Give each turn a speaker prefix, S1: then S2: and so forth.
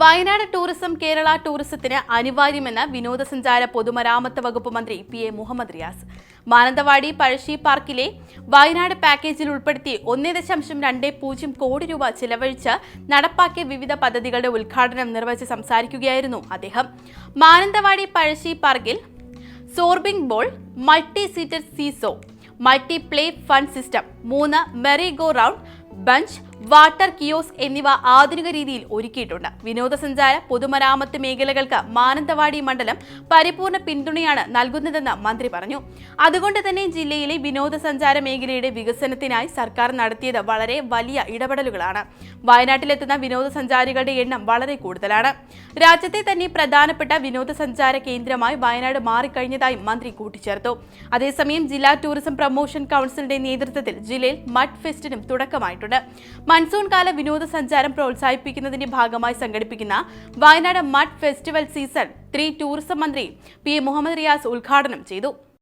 S1: Wayanad tourism Kerala ടൂറിസത്തിന് അനിവാര്യമെന്ന് വിനോദസഞ്ചാര പൊതുമരാമത്ത് വകുപ്പ് മന്ത്രി പി എ മുഹമ്മദ് റിയാസ്. മാനന്തവാടി പഴശ്ശി പാർക്കിലെ വയനാട് പാക്കേജിൽ ഉൾപ്പെടുത്തി ഒന്നേ ദശാംശം രണ്ട് പൂജ്യം കോടി രൂപ ചിലവഴിച്ച് നടപ്പാക്കിയ വിവിധ പദ്ധതികളുടെ ഉദ്ഘാടനം നിർവഹിച്ച് സംസാരിക്കുകയായിരുന്നു അദ്ദേഹം. മാനന്തവാടി പഴശ്ശി പാർക്കിൽ zorbing ball multi seated seesaw multi play fun system മൂന്ന് merry go round bench water kiosk എന്നിവ ആധുനിക രീതിയിൽ ഒരുക്കിയിട്ടുണ്ട്. വിനോദസഞ്ചാര പൊതുമരാമത്ത് മേഖലകൾക്ക് മാനന്തവാടി മണ്ഡലം പരിപൂർണ പിന്തുണയാണ് നൽകുന്നതെന്ന് മന്ത്രി പറഞ്ഞു. അതുകൊണ്ട് തന്നെ ജില്ലയിലെ വിനോദസഞ്ചാര മേഖലയുടെ വികസനത്തിനായി സർക്കാർ നടത്തിയത് വളരെ വലിയ ഇടപെടലുകളാണ്. വയനാട്ടിലെത്തുന്ന വിനോദസഞ്ചാരികളുടെ എണ്ണം വളരെ കൂടുതലാണ്. രാജ്യത്തെ തന്നെ പ്രധാനപ്പെട്ട വിനോദസഞ്ചാര കേന്ദ്രമായി വയനാട് മാറിക്കഴിഞ്ഞതായി മന്ത്രി കൂട്ടിച്ചേർത്തു. അതേസമയം ജില്ലാ ടൂറിസം പ്രൊമോഷൻ കൗൺസിലിന്റെ നേതൃത്വത്തിൽ ജില്ലയിൽ മഡ് ഫെസ്റ്റിനും തുടക്കമായിട്ടുണ്ട്. മൺസൂൺ കാല വിനോദസഞ്ചാരം പ്രോത്സാഹിപ്പിക്കുന്നതിന്റെ ഭാഗമായി സംഘടിപ്പിക്കുന്ന Wayanad mud festival season three tourism മന്ത്രി പി മുഹമ്മദ് റിയാസ് ഉദ്ഘാടനം ചെയ്തു.